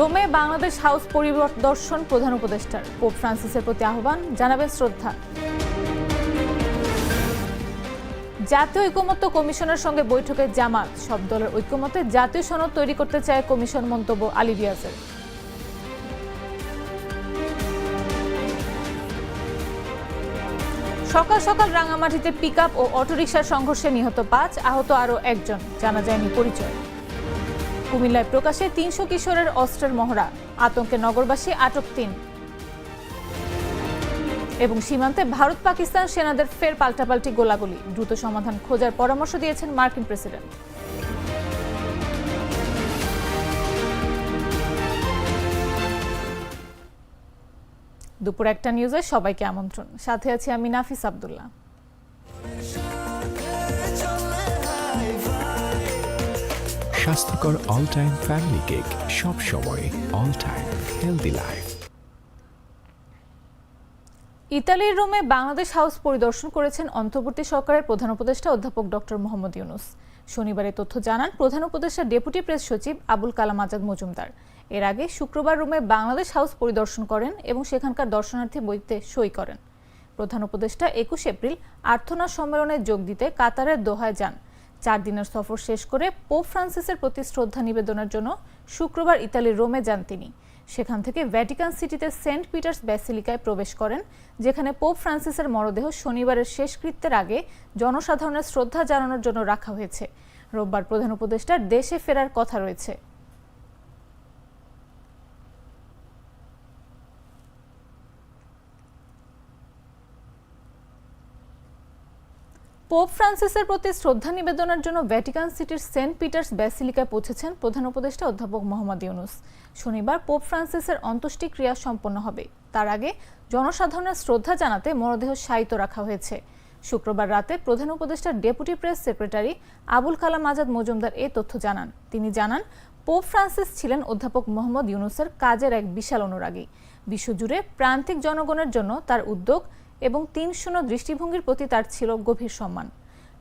রোমে বাংলাদেশ হাউস পরিদর্শন প্রধান উপদেষ্টার পোপ ফ্রান্সিসের প্রতি আহ্বান জানাবেন শ্রদ্ধা। জাতীয় ঐকমত্য কমিশনের সঙ্গে বৈঠকে জামাত। সব দলের ঐকমত্যে জাতীয় সনদ তৈরি করতে চায় কমিশন মন্তব্য আলী রিয়াজের। সকাল সকাল রাঙামাটিতে পিকআপ ও অটোরিকশার সংঘর্ষে নিহত পাঁচ, আহত আরও একজন। জানা যায়নি পরিচয়। কুমিল্লায় প্রকাশে তিনশো কিশোরের অস্ত্রের মহড়া। আতঙ্কে নগরবাসী আটক তিন। এবং সীমান্তে ভারত পাকিস্তান সেনাদের ফের পাল্টাপাল্টি গোলাগুলি। দ্রুত সমাধান খোঁজার পরামর্শ দিয়েছেন মার্কিন প্রেসিডেন্ট। দুপুর একটা নিউজে সবাইকে আমন্ত্রণ। সাথে আছি আমি নাফিস আব্দুল্লাহ। স্বাস্থ্যকর অল টাইম ফ্যামিলি কেক সব সময় অল টাইম হেলদি লাইফ ইতালির রোমে বাংলাদেশ হাউস পরিদর্শন করেছেন অন্তর্বর্তী সরকারের প্রধান উপদেষ্টা অধ্যাপক ডক্টর মোহাম্মদ ইউনুস। শনিবার এ তথ্য জানান, প্রধান উপদেষ্টা ডেপুটি প্রেস সচিব আবুল কালাম আজাদ মজুমদার। এর আগে শুক্রবার রোমে বাংলাদেশ হাউস পরিদর্শন করেন এবং সেখানকার দর্শনার্থী বইতে সই করেন। প্রধান উপদেষ্টা একুশ এপ্রিল আর্থনা সম্মেলনে যোগ দিতে কাতারের দোহায় যান। চার দিনের সফর শেষ করে পোপ ফ্রান্সিসের প্রতি শ্রদ্ধা নিবেদনের জন্য শুক্রবার ইতালির রোমে যান তিনি। সেখান থেকে ভ্যাটিকান সিটিতে সেন্ট পিটার্স ব্যাসিলিকায় প্রবেশ করেন, যেখানে পোপ ফ্রান্সিসের মরদেহ শনিবারের শেষকৃত্যের আগে জনসাধারণের শ্রদ্ধা জানানোর জন্য রাখা হয়েছে। রোববার প্রধান উপদেষ্টার দেশে ফেরার কথা রয়েছে। পোপ ফ্রান্সিসের প্রতি শ্রদ্ধা নিবেদনের জন্য ভ্যাটিকান সিটির সেন্ট পিটার্স ব্যাসিলিকায় পৌঁছেছেন প্রধান উপদেষ্টা অধ্যাপক মোহাম্মদ ইউনুস। শনিবার পোপ ফ্রান্সিসের অন্ত্যেষ্টি ক্রিয়া সম্পন্ন হবে। তার আগে জনসাধারণের শ্রদ্ধা জানাতে মরদেহ শায়িত রাখা হয়েছে। শুক্রবার রাতে প্রধান উপদেষ্টার deputy press secretary Abul Kalam Azad Majumdar এ তথ্য জানান। তিনি জানান পোপ ফ্রান্সিস ছিলেন অধ্যাপক মোহাম্মদ ইউনুসের কাজের এক বিশাল অনুরাগী। বিশ্বজুড়ে প্রান্তিক জনগণের জন্য তার উদ্যোগ এবং তিন শূন্য দৃষ্টিভঙ্গির প্রতি তার ছিল গভীর সম্মান।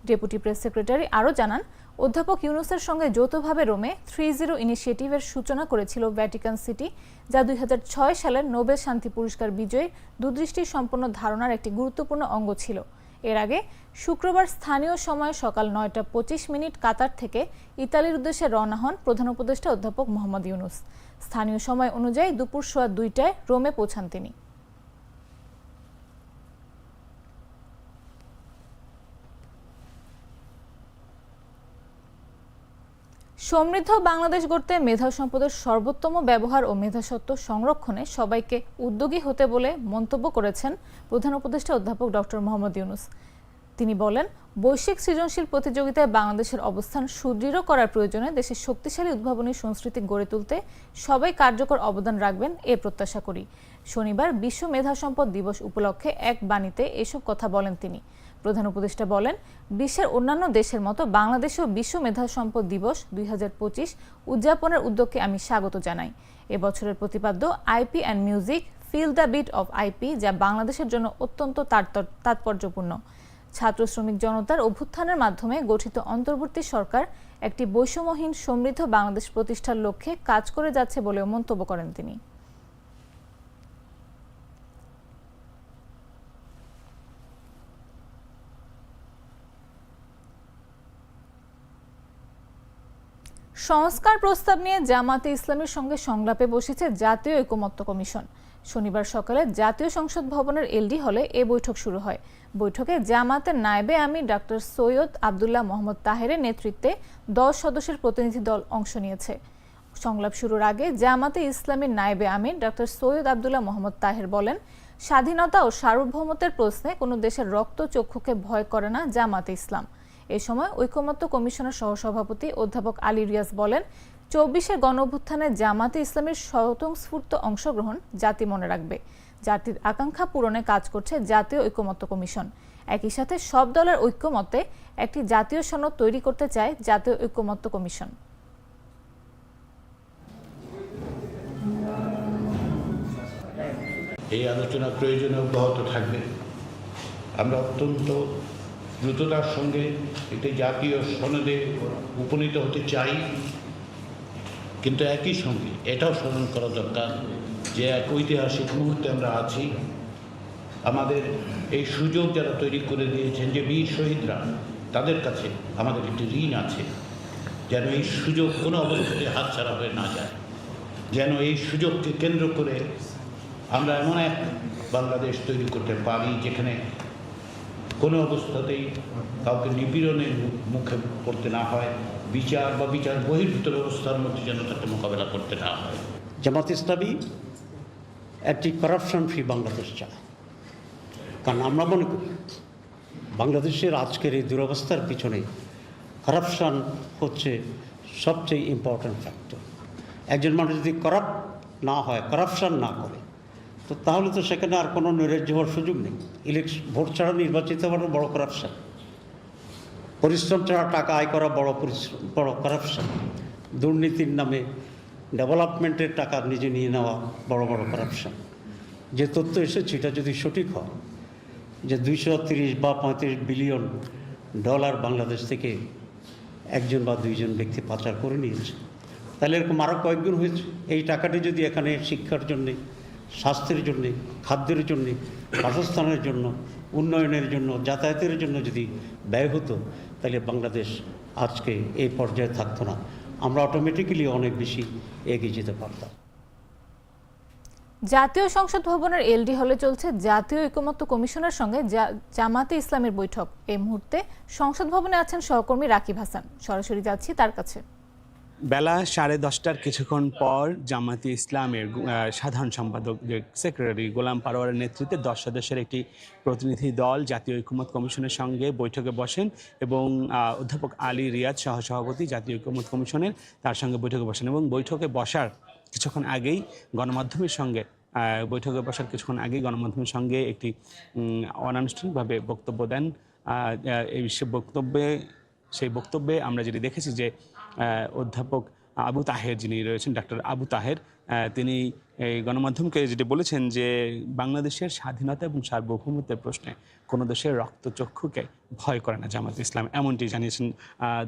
ডেপুটি প্রেস সেক্রেটারি আরও জানান, অধ্যাপক ইউনুসের সঙ্গে যৌথভাবে রোমে থ্রি জিরো ইনিশিয়েটিভের সূচনা করেছিল ভ্যাটিকান সিটি, যা দুই হাজার ছয় সালের নোবেল শান্তি পুরস্কার বিজয়ী দুদৃষ্টি সম্পন্ন ধারণার একটি গুরুত্বপূর্ণ অঙ্গ ছিল। এর আগে শুক্রবার স্থানীয় সময় সকাল নয়টা পঁচিশ মিনিট কাতার থেকে ইতালির উদ্দেশ্যে রওনা হন প্রধান উপদেষ্টা অধ্যাপক মোহাম্মদ ইউনুস। স্থানীয় সময় অনুযায়ী দুপুর সোয়া দুইটায় রোমে পৌঁছান তিনি। সমৃদ্ধ বাংলাদেশ গড়তে মেধা সম্পদের সর্বোত্তম ব্যবহার ও মেধাসত্ব সংরক্ষণে সবাইকে উদ্যোগী হতে বলে মন্তব্য করেছেন প্রধান উপদেষ্টা অধ্যাপক ডক্টর মোহাম্মদ ইউনুস। তিনি বলেন, বৈশ্বিক সৃজনশীল প্রতিযোগিতায় বাংলাদেশের অবস্থান সুদৃঢ় করার প্রয়োজনে দেশের শক্তিশালী উদ্ভাবনী সংস্কৃতি গড়ে তুলতে সবাই কার্যকর অবদান রাখবেন এ প্রত্যাশা করি। শনিবার বিশ্ব মেধা সম্পদ দিবস উপলক্ষে এক বাণীতে এসব কথা বলেন তিনি। প্রধান উপদেষ্টা বলেন, বিশ্বের অন্যান্য দেশের মতো বাংলাদেশেও বিশ্ব মেধা সম্পদ দিবস দুই হাজার পঁচিশ উদযাপনের উদ্যোগকে আমি স্বাগত জানাই। এবছরের প্রতিপাদ্য IP and music feel the beat of IP যা বাংলাদেশের জন্য অত্যন্ত তাৎপর- তাৎপর্যপূর্ণ। ছাত্র শ্রমিক জনতার অভ্যুত্থানের মাধ্যমে গঠিত অন্তর্বর্তী সরকার একটি বৈষম্যহীন সমৃদ্ধ বাংলাদেশ প্রতিষ্ঠার লক্ষ্যে কাজ করে যাচ্ছে বলেও মন্তব্য করেন তিনি। সংস্কার প্রস্তাব নিয়ে জামাতে ইসলামের সঙ্গে সংলাপে বসেছে জাতীয় ঐকমত্য কমিশন। শনিবার সকালে জাতীয় সংসদ ভবনের এলডি হলে এ বৈঠক শুরু হয়। বৈঠকে জামাতের নায়েবে আমি ডাক্তার সৈয়দ আবদুল্লাহ মোহাম্মদ তাহেরের নেতৃত্বে দশ সদস্যের প্রতিনিধি দল অংশ নিয়েছে। সংলাপ শুরুর আগে জামাতে ইসলামের নায়েবে আমির ডাক্তার সৈয়দ আবদুল্লাহ মোহাম্মদ তাহের বলেন, স্বাধীনতা ও সার্বভৌমত্বের প্রশ্নে কোনো দেশের রক্ত চক্ষুকে ভয় করে না জামাতে ইসলাম। এ সময় ঐকমত্য কমিশনের সহসভাপতি অধ্যাপক আলী রিয়াজ বলেন, চব্বিশের গণ অভ্যুত্থানে জামাতে ইসলামের স্বতঃস্ফূর্ত অংশগ্রহণ জাতি মনে রাখবে। জাতির আকাঙ্ক্ষা পূরণে কাজ করছে জাতীয় ঐকমত্য কমিশন। একই সাথে সব দলের ঐক্যমতে একটি জাতীয় সনদ তৈরি করতে চায় জাতীয় ঐকমত্য কমিশন। এই আলোচনা প্রয়োজনে অব্যাহত থাকবে। আমরা অত্যন্ত দ্রুততার সঙ্গে একটি জাতীয় সনদে উপনীত হতে চাই। কিন্তু একই সঙ্গে এটাও স্মরণ করা দরকার যে এক ঐতিহাসিক মুহূর্তে আমরা আছি। আমাদের এই সুযোগ যারা তৈরি করে দিয়েছেন যে বীর শহীদরা, তাদের কাছে আমাদের একটি ঋণ আছে। যেন এই সুযোগ কোনো অবস্থাতে হাতছাড়া হয়ে না যায়। যেন এই সুযোগকে কেন্দ্র করে আমরা এমন এক বাংলাদেশ তৈরি করতে পারি যেখানে কোনো অবস্থাতেই কাউকে নিপীড়নের মুখে পড়তে না হয়, বিচার বা বিচার বহির্ভূত ব্যবস্থার মধ্যে যেন তাকে মোকাবেলা করতে না হয়। জামাত ইসলামী একটি করাপশন ফ্রি বাংলাদেশ চায়। কারণ আমরা মনে করি, বাংলাদেশের আজকের এই দুরবস্থার পিছনে করাপশন হচ্ছে সবচেয়ে ইম্পর্ট্যান্ট ফ্যাক্টর একজন মানুষ যদি করাপ্ট না হয় করাপশন না করে তো তাহলে তো সেখানে আর কোনো নৈরাজ্য হওয়ার সুযোগ নেই। ইলেকশন ভোট ছাড়া নির্বাচিত হওয়ার বড় করাপশন পরিশ্রম ছাড়া টাকা আয় করা বড় পরিশ্রম বড় করাপশন দুর্নীতির নামে ডেভেলপমেন্টের টাকা নিজে নিয়ে নেওয়া বড় বড় করাপশন যে তথ্য এসেছে এটা যদি সঠিক হয়, যে দুইশো তিরিশ বা পঁয়ত্রিশ বিলিয়ন ডলার বাংলাদেশ থেকে একজন বা দুইজন ব্যক্তি পাচার করে নিয়েছে। তাহলে এরকম আরও কয়েকজন হয়েছে। এই টাকাটি যদি এখানে শিক্ষার জন্যে স্বাস্থ্যের জন্যে, খাদ্যের জন্যে, বাসস্থানের জন্য, উন্নয়নের জন্য, যাতায়াতের জন্য যদি ব্যয় হতো, তাহলে বাংলাদেশ আজকে এই পর্যায়ে থাকতো না। আমরা অটোমেটিক্যালি অনেক বেশি এগিয়ে যেতে পারতাম। জাতীয় সংসদ ভবনের এলডি হলে চলছে জাতীয় ঐকমত্য কমিশনের সঙ্গে জামাতে ইসলামের বৈঠক। এই মুহূর্তে সংসদ ভবনে আছেন সহকর্মী রাকিব হাসান। সরাসরি যাচ্ছি তার কাছে। বেলা সাড়ে দশটার কিছুক্ষণ পর জামাতি ইসলামের সাধারণ সম্পাদক যে সেক্রেটারি গোলাম পারোয়ারের নেতৃত্বে দশ সদস্যের একটি প্রতিনিধি দল, জাতীয় ঐক্যমত কমিশনের সঙ্গে বৈঠকে বসেন এবং অধ্যাপক আলী রিয়াদ সহসভাপতি জাতীয় ঐক্যমত কমিশনের তার সঙ্গে বৈঠকে বসেন এবং বৈঠকে বসার কিছুক্ষণ আগেই গণমাধ্যমের সঙ্গে বৈঠকে বসার কিছুক্ষণ আগেই গণমাধ্যমের সঙ্গে একটি অনানুষ্ঠানিকভাবে বক্তব্য দেন। এই বক্তব্যে, সেই বক্তব্যে আমরা যেটি দেখেছি যে অধ্যাপক আবু তাহের যিনি রয়েছেন, ডাক্তার আবু তাহের তিনি এই গণমাধ্যমকে যেটি বলেছেন যে বাংলাদেশের স্বাধীনতা এবং সার্বভৌমত্বের প্রশ্নে কোনো দেশের রক্তচক্ষুকে ভয় করে না জামাত ইসলাম, এমনটি জানিয়েছেন।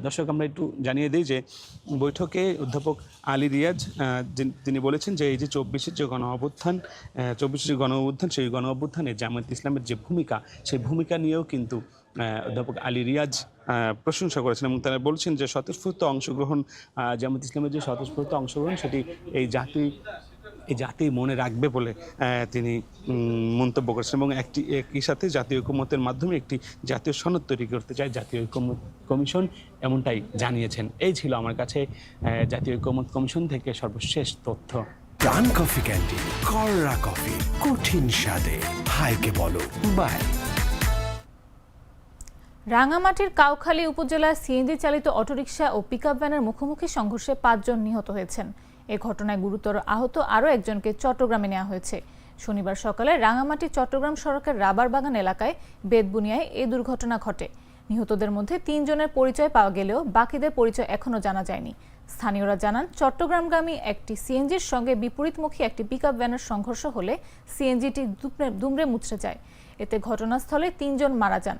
দর্শক, আমরা একটু জানিয়ে দিই যে বৈঠকে অধ্যাপক আলী রিয়াজ তিনি বলেছেন যে এই যে চব্বিশের যে গণ অভ্যুত্থান চব্বিশের যে গণ অভ্যুত্থান সেই গণ অভ্যুত্থানে জামাত ইসলামের যে ভূমিকা, সেই ভূমিকা নিয়েও কিন্তু অধ্যাপক আলী রিয়াজ প্রশংসা করেছেন এবং তারা বলছেন যে স্বতঃস্ফূর্ত অংশগ্রহণ জামাত ইসলামের যে স্বতঃস্ফূর্ত অংশগ্রহণ সেটি এই জাতি এই জাতি মনে রাখবে বলে তিনি মন্তব্য করেছেন এবং একটি, একই সাথে জাতীয় ঐকমত্যের মাধ্যমে একটি জাতীয় সনদ তৈরি করতে চায় জাতীয় ঐকমত কমিশন এমনটাই জানিয়েছেন। এই ছিল আমার কাছে জাতীয় ঐকমত কমিশন থেকে সর্বশেষ তথ্য। কফি ক্যান্টিন কররা কফি কঠিন স্বাদে হাইকে বলো বাই রাঙামাটির কাউখালী উপজেলায় সিএনজি চালিত অটোরিকশা ও পিকআপ ভ্যানের মুখোমুখি সংঘর্ষে পাঁচজন নিহত হয়েছেন। এ ঘটনায় গুরুতর আহত আরও একজনকে চট্টগ্রামে নেওয়া হয়েছে। শনিবার সকালে রাঙামাটি চট্টগ্রাম সড়কের রাবার বাগান এলাকায় বেদবুনিয়ায় এই দুর্ঘটনা ঘটে। নিহতদের মধ্যে তিনজনের পরিচয় পাওয়া গেলেও বাকিদের পরিচয় এখনও জানা যায়নি। স্থানীয়রা জানান, চট্টগ্রামগামী একটি সিএনজির সঙ্গে বিপরীতমুখী একটি পিকআপ ভ্যানের সংঘর্ষ হলে সিএনজিটি দুমড়ে মুচড়ে যায়। এতে ঘটনাস্থলে তিনজন মারা যান।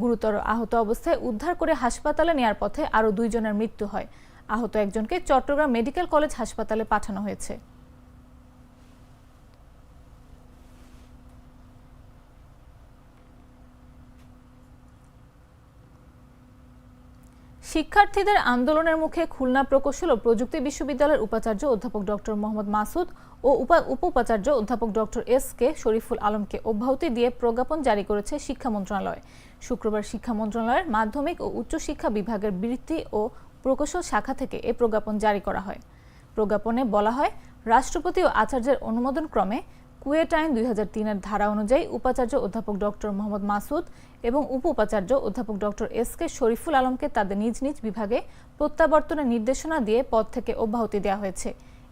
গুরুতর আহত অবস্থায় উদ্ধার করে হাসপাতালে নেয়ার পথে আরও দুইজনের মৃত্যু হয়। আহত একজনকে চট্টগ্রাম মেডিকেল কলেজ হাসপাতালে পাঠানো হয়েছে। শিক্ষার্থীদের আন্দোলনের মুখে খুলনা প্রকৌশল ও প্রযুক্তি বিশ্ববিদ্যালয়ের উপাচার্য অধ্যাপক ডক্টর মোহাম্মদ মাসুদ ও উপা- উপ উপাচার্য অধ্যাপক ডক্টর এস কে শরীফুল আলমকে অব্যাহতি দিয়ে প্রজ্ঞাপন জারি করেছে শিক্ষা মন্ত্রণালয়। শুক্রবার শিক্ষা মন্ত্রণালয়ের মাধ্যমিক ও উচ্চশিক্ষা বিভাগের বৃত্তি ও প্রকৌশল শাখা থেকে এ প্রজ্ঞাপন জারি করা হয়। প্রজ্ঞাপনে বলা হয়, রাষ্ট্রপতি ও আচার্যের অনুমোদন ক্রমে কুয়েট আইন দুই হাজার তিনের ধারা অনুযায়ী উপাচার্য অধ্যাপক ডক্টর মোহাম্মদ মাসুদ এবং উপ উপাচার্য অধ্যাপক ডক্টর এস কে শরীফুল আলমকে তাদের নিজ নিজ বিভাগে প্রত্যাবর্তনের নির্দেশনা দিয়ে পদ থেকে অব্যাহতি দেওয়া হয়েছে।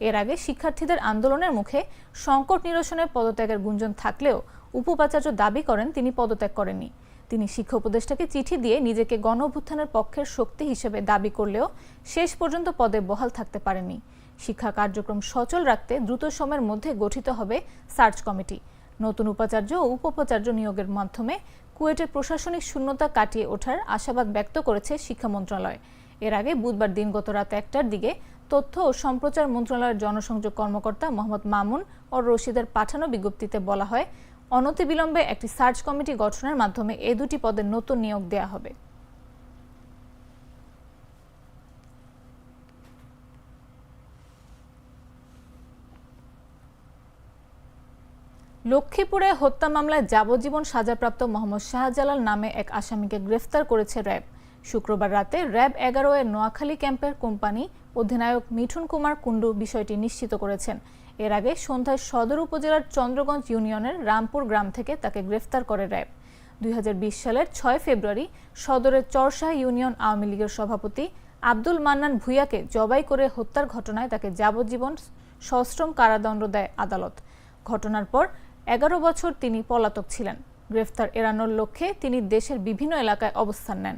এর আগে শিক্ষার্থীদের আন্দোলনের মুখে সংকট নিরসনের পদত্যাগের গুঞ্জন থাকলেও উপ উপাচার্য দাবি করেন তিনি পদত্যাগ করেননি। তিনি শিক্ষা উপদেষ্টাকে চিঠি দিয়ে নিজেকে গণ পক্ষের শক্তি হিসেবে দাবি করলেও শেষ পর্যন্ত পদে বহাল থাকতে পারেননি। শিক্ষা কার্যক্রম সচল রাখতে দ্রুত সময়ের মধ্যে গঠিত হবে সার্চ কমিটি। নতুন উপাচার্য ও উপ নিয়োগের মাধ্যমে কুয়েটের প্রশাসনিক শূন্যতা কাটিয়ে ওঠার আশাবাদ ব্যক্ত করেছে শিক্ষা মন্ত্রণালয়। এর আগে বুধবার দিনগত রাত একটার দিকে তথ্য ও সম্প্রচার মন্ত্রণালয়ের জনসংযোগ কর্মকর্তা মোহাম্মদ মামুন ও রশিদের পাঠানো বিজ্ঞপ্তিতে বলা হয়, অনতিবিলম্বে একটি সার্চ কমিটি গঠনের মাধ্যমে এ দুটি পদে নতুন নিয়োগ দেয়া হবে। লক্ষ্মীপুরে হত্যা মামলায় যাবজ্জীবন সাজাপ্রাপ্ত মোহাম্মদ শাহজালাল নামে এক আসামিকে গ্রেফতার করেছে র্যাব। শুক্রবার রাতে র্যাব এগারো এর নোয়াখালী ক্যাম্পের কোম্পানি অধিনায়ক মিঠুন কুমার কুণ্ডু বিষয়টি নিশ্চিত করেছেন। এর আগে সন্ধ্যায় সদর উপজেলার চন্দ্রগঞ্জ ইউনিয়নের রামপুর গ্রাম থেকে তাকে গ্রেফতার করে র্যাব। দুই হাজার বিশ সালের ছয় ফেব্রুয়ারি সদরের চরশাহ ইউনিয়ন আওয়ামী লীগের সভাপতি আব্দুল মান্নান ভুইয়াকে জবাই করে হত্যার ঘটনায় তাকে যাবজ্জীবন সশ্রম কারাদণ্ড দেয় আদালত। ঘটনার পর এগারো বছর তিনি পলাতক ছিলেন। গ্রেফতার এড়ানোর লক্ষ্যে তিনি দেশের বিভিন্ন এলাকায় অবস্থান নেন।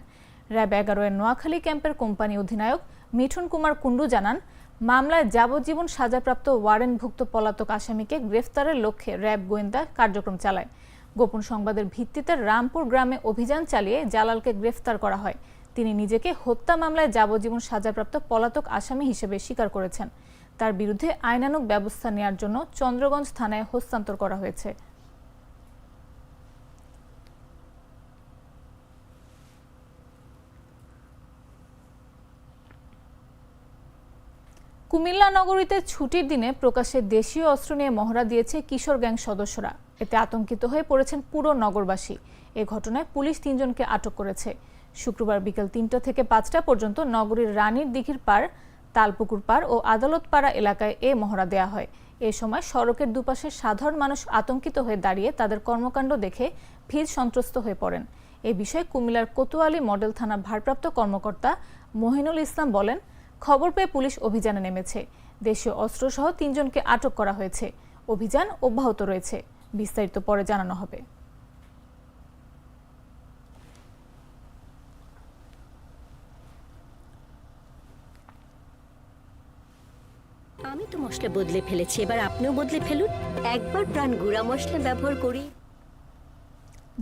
র্যাব এগারো এর নোয়াখালী ক্যাম্পের কোম্পানি অধিনায়ক মিঠুন কুমার কুণ্ডু জানান, মামলায় যাবজ্জীবন সাজাপ্রাপ্ত ওয়ারেন্টভুক্ত পলাতক আসামিকে গ্রেফতারের লক্ষ্যে র্যাব গোয়েন্দা কার্যক্রম চালায়। গোপন সংবাদের ভিত্তিতে রামপুর গ্রামে অভিযান চালিয়ে জালালকে গ্রেফতার করা হয়। তিনি নিজেকে হত্যা মামলায় যাবজ্জীবন সাজাপ্রাপ্ত পলাতক আসামি হিসেবে স্বীকার করেছেন। তার বিরুদ্ধে আইনানুগ ব্যবস্থা নেওয়ার জন্য চন্দ্রগঞ্জ থানায় হস্তান্তর করা হয়েছে। কুমিল্লা নগরীতে ছুটির দিনে প্রকাশ্যে দেশীয় অস্ত্র নিয়ে মহড়া দিয়েছে কিশোর গ্যাং সদস্যরা। এতে আতঙ্কিত হয়ে পড়েছেন পুরো নগরবাসী। এ ঘটনায় পুলিশ তিনজনকে আটক করেছে। শুক্রবার বিকেল তিনটা থেকে পাঁচটা পর্যন্ত নগরীর রানীর দিঘির পার তালপুকুর পার ও আদালতপাড়া এলাকায় এ মহড়া দেয়া হয়। এ সময় সড়কের দুপাশে সাধারণ মানুষ আতঙ্কিত হয়ে দাঁড়িয়ে তাদের কর্মকাণ্ড দেখে ভীত সন্ত্রস্ত হয়ে পড়েন। এ বিষয়ে কুমিল্লার কোতোয়ালি মডেল থানার ভারপ্রাপ্ত কর্মকর্তা মহিনুল ইসলাম বলেন, খবর পেয়ে পুলিশ অভিযানে নেমেছে। দেশীয় অস্ত্রসহ তিনজনকে আটক করা হয়েছে। অভিযান অব্যাহত রয়েছে। বিস্তারিত পরে জানানো হবে। আমি তো মশলা বদলে ফেলেছি, এবার আপনিও বদলে ফেলুন। একবার প্রাণ গুঁড়া মশলা ব্যবহার করি।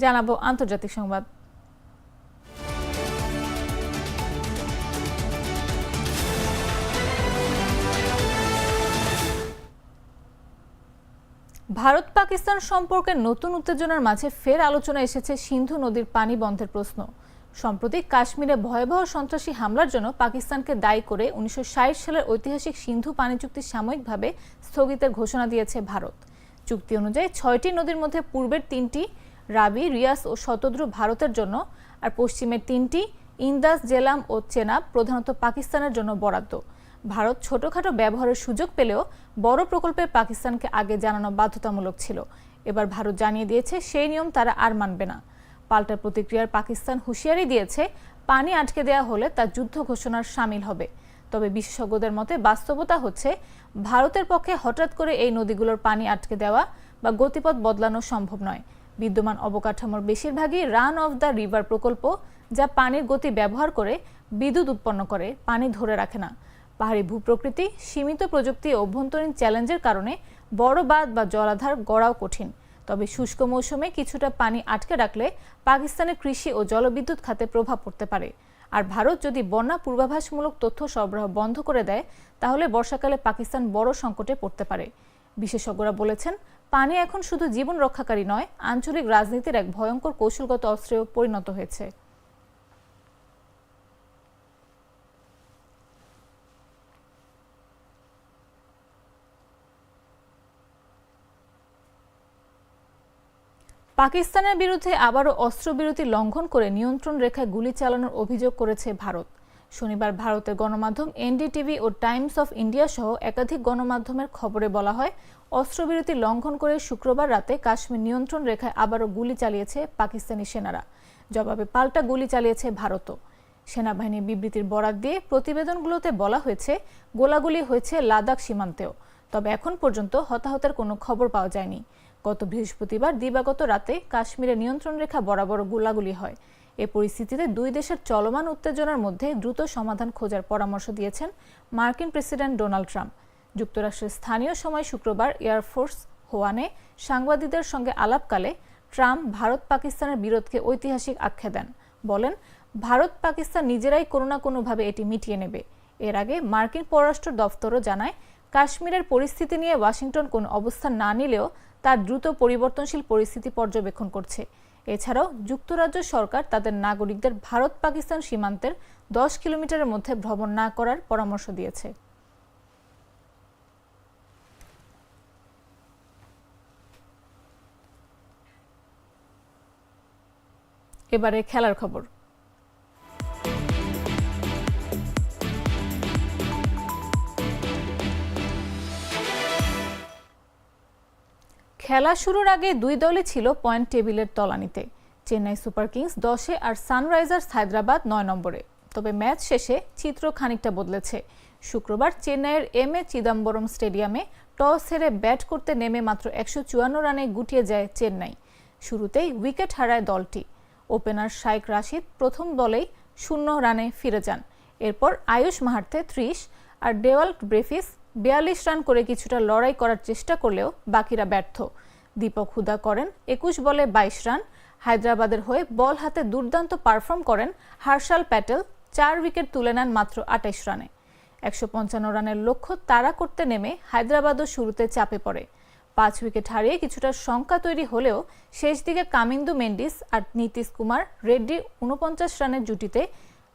জানাব আন্তর্জাতিক সংবাদ। ভারত পাকিস্তান সম্পর্কে নতুন উত্তেজনার মাঝে ফের আলোচনা এসেছে সিন্ধু নদীর পানি বন্ধের প্রশ্ন। সম্প্রতি কাশ্মীরে ভয়াবহ সন্ত্রাসী হামলার জন্য পাকিস্তানকে দায়ী করে উনিশশো ষাট সালের ঐতিহাসিক সিন্ধু পানি চুক্তি সাময়িকভাবে স্থগিতের ঘোষণা দিয়েছে ভারত। চুক্তি অনুযায়ী ছয়টি নদীর মধ্যে পূর্বের তিনটি রাবি রিয়াস ও শতদ্রু ভারতের জন্য আর পশ্চিমের তিনটি ইন্দাস, জেলাম ও চেনাব প্রধানত পাকিস্তানের জন্য বরাদ্দ। ভারত ছোটখাটো ব্যবহারের সুযোগ পেলেও বড় প্রকল্পে পাকিস্তানকে আগে জানানো বাধ্যতামূলক ছিল। এবার ভারত জানিয়ে দিয়েছে সেই নিয়ম তারা আর মানবে না। পাল্টা প্রতিক্রিয়ার পাকিস্তান হুঁশিয়ারি দিয়েছে, পানি আটকে দেওয়া হলে তা যুদ্ধ ঘোষণার সামিল হবে। তবে বিশেষজ্ঞদের মতে বাস্তবতা হচ্ছে, ভারতের পক্ষে হঠাৎ করে এই নদীগুলোর পানি আটকে দেওয়া বা গতিপথ বদলানো সম্ভব নয়। বিদ্যমান অবকাঠামোর বেশিরভাগই রান অফ দ্য রিভার প্রকল্প, যা পানির গতি ব্যবহার করে বিদ্যুৎ উৎপন্ন করে, পানি ধরে রাখে না। পাহাড়ি ভূপ্রকৃতি, সীমিত প্রযুক্তি অভ্যন্তরীণ চ্যালেঞ্জের কারণে বড় বাঁধ বা জলাধার গড়াও কঠিন। তবে শুষ্ক মৌসুমে কিছুটা পানি আটকে রাখলে পাকিস্তানের কৃষি ও জলবিদ্যুৎ খাতে প্রভাব পড়তে পারে। আর ভারত যদি বন্যা পূর্বাভাসমূলক তথ্য সরবরাহ বন্ধ করে দেয়, তাহলে বর্ষাকালে পাকিস্তান বড় সংকটে পড়তে পারে। বিশেষজ্ঞরা বলেছেন, পানি এখন শুধু জীবন রক্ষাকারী নয়, আঞ্চলিক রাজনীতির এক ভয়ঙ্কর কৌশলগত অস্ত্রেও পরিণত হয়েছে। পাকিস্তানের বিরুদ্ধে আবারও অস্ত্রবিরতি লঙ্ঘন করে নিয়ন্ত্রণ রেখায় গুলি চালানোর অভিযোগ করেছে ভারত। শনিবার ভারতের গণমাধ্যম এনডিটিভি ও টাইমস অফ ইন্ডিয়া সহ একাধিক গণমাধ্যমের খবরে বলা হয়, অস্ত্রবিরতি লঙ্ঘন করে শুক্রবার রাতে কাশ্মীর নিয়ন্ত্রণ রেখায় আবারও গুলি চালিয়েছে পাকিস্তানি সেনারা। জবাবে পাল্টা গুলি চালিয়েছে ভারতও। সেনাবাহিনীর বিবৃতির বরাত দিয়ে প্রতিবেদনগুলোতে বলা হয়েছে, গোলাগুলি হয়েছে লাদাখ সীমান্তেও, তবে এখন পর্যন্ত হতাহতের কোনো খবর পাওয়া যায়নি। গত বৃহস্পতিবার দিবাগত রাতে কাশ্মীরে নিয়ন্ত্রণ রেখা বরাবর গোলাগুলি হয়। এ পরিস্থিতিতে দুই দেশের চলমান উত্তেজনার মধ্যে দ্রুত সমাধান খোঁজার পরামর্শ দিয়েছেন মার্কিন প্রেসিডেন্ট ডোনাল্ড ট্রাম্প। যুক্তরাষ্ট্রের স্থানীয় সময় শুক্রবার এয়ারফোর্স হোয়ানে সাংবাদিকদের সঙ্গে আলাপকালে ট্রাম্প ভারত পাকিস্তানের বিরোধকে ঐতিহাসিক আখ্যা দেন। বলেন ভারত পাকিস্তান নিজেরাই কোনো না কোনোভাবে এটি মিটিয়ে নেবে। এর আগে মার্কিন পররাষ্ট্র দফতরও জানায়, কাশ্মীরের পরিস্থিতি নিয়ে ওয়াশিংটন কোনো অবস্থান না নিলেও তার দ্রুত পরিবর্তনশীল পরিস্থিতি পর্যবেক্ষণ করছে। এছাড়াও যুক্তরাজ্য সরকার তাদের নাগরিকদের ভারত পাকিস্তান সীমান্তের দশ কিলোমিটারের মধ্যে ভ্রমণ না করার পরামর্শ দিয়েছে। এবারে খেলার খবর। খেলা শুরুর আগে দুই দলই ছিল পয়েন্ট টেবিলের তলানিতে। চেন্নাই সুপার কিংস দশে আর সানরাইজার্স হায়দ্রাবাদ নয় নম্বরে। তবে ম্যাচ শেষে চিত্র খানিকটা বদলেছে। শুক্রবার চেন্নাইয়ের এম এ চিদাম্বরম স্টেডিয়ামে টস হেরে ব্যাট করতে নেমে মাত্র একশো চুয়ান্ন রানে গুটিয়ে যায় চেন্নাই। শুরুতেই উইকেট হারায় দলটি। ওপেনার শাইক রাশিদ প্রথম বলেই শূন্য রানে ফিরে যান। এরপর আয়ুষ মাহার্তে ত্রিশ আর ডেওয়াল ব্রেফিস বিয়াল্লিশ রান করে কিছুটা লড়াই করার চেষ্টা করলেও বাকিরা ব্যর্থ। দীপক হুদা করেন একুশ বলে বাইশ রান। হায়দ্রাবাদের হয়ে বল হাতে দুর্দান্ত পারফর্ম করেন হার্শাল প্যাটেল, চার উইকেট তুলে নেন মাত্র আটাইশ রানে। একশো পঞ্চান্ন রানের লক্ষ্য তাড়া করতে নেমে হায়দ্রাবাদও শুরুতে চাপে পড়ে। পাঁচ উইকেট হারিয়ে কিছুটা শঙ্কা তৈরি হলেও শেষ দিকে কামিন্দু মেন্ডিস আর নীতিশ কুমার রেড্ডি উনপঞ্চাশ রানের জুটিতে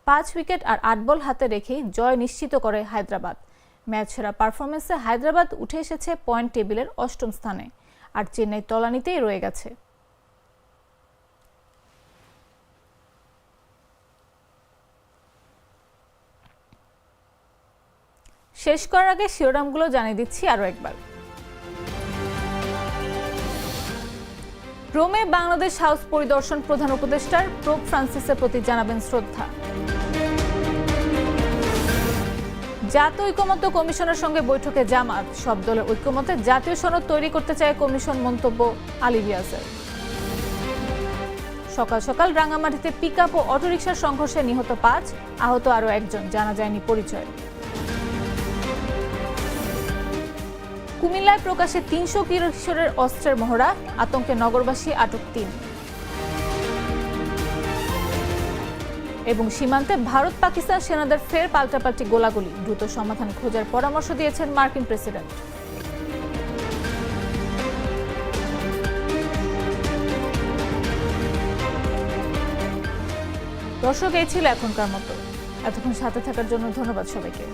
পাঁচ উইকেট আর আট বল হাতে রেখেই জয় নিশ্চিত করে হায়দ্রাবাদ। ম্যাচ সেরা পারফরমেন্সে হায়দ্রাবাদ উঠে এসেছে পয়েন্ট টেবিলের অষ্টম স্থানে আর চেন্নাই তলানিতেই রয়ে গেছে। শেষ করার আগে শিরোনামগুলো জানিয়ে দিচ্ছি আরও একবার। রোমে বাংলাদেশ হাউস পরিদর্শন প্রধান উপদেষ্টার প্রোপ ফ্রান্সিসের প্রতি জানাবেন শ্রদ্ধা। জাতীয় ঐকমত্য কমিশনের সঙ্গে বৈঠকে জামাত। সব দলের ঐক্যমতে জাতীয় সনদ তৈরি করতে চায় কমিশন মন্তব্য আলী রিয়াজের। সকাল সকাল রাঙামাটিতে পিকআপ ও অটোরিকশার সংঘর্ষে নিহত পাঁচ, আহত আরও একজন, জানা যায়নি পরিচয়। কুমিল্লায় প্রকাশে তিনশো কিশোরের অস্ত্রের মহড়া, আতঙ্কে নগরবাসী আটক তিন। এবং সীমান্তে ভারত পাকিস্তান সেনাদের ফের পাল্টাপাল্টি গোলাগুলি। দ্রুত সমাধান খোঁজার পরামর্শ দিয়েছেন মার্কিন প্রেসিডেন্ট। দর্শক, এই ছিল এখনকার মতো। এতক্ষণ সাথে থাকার জন্য ধন্যবাদ সবাইকে।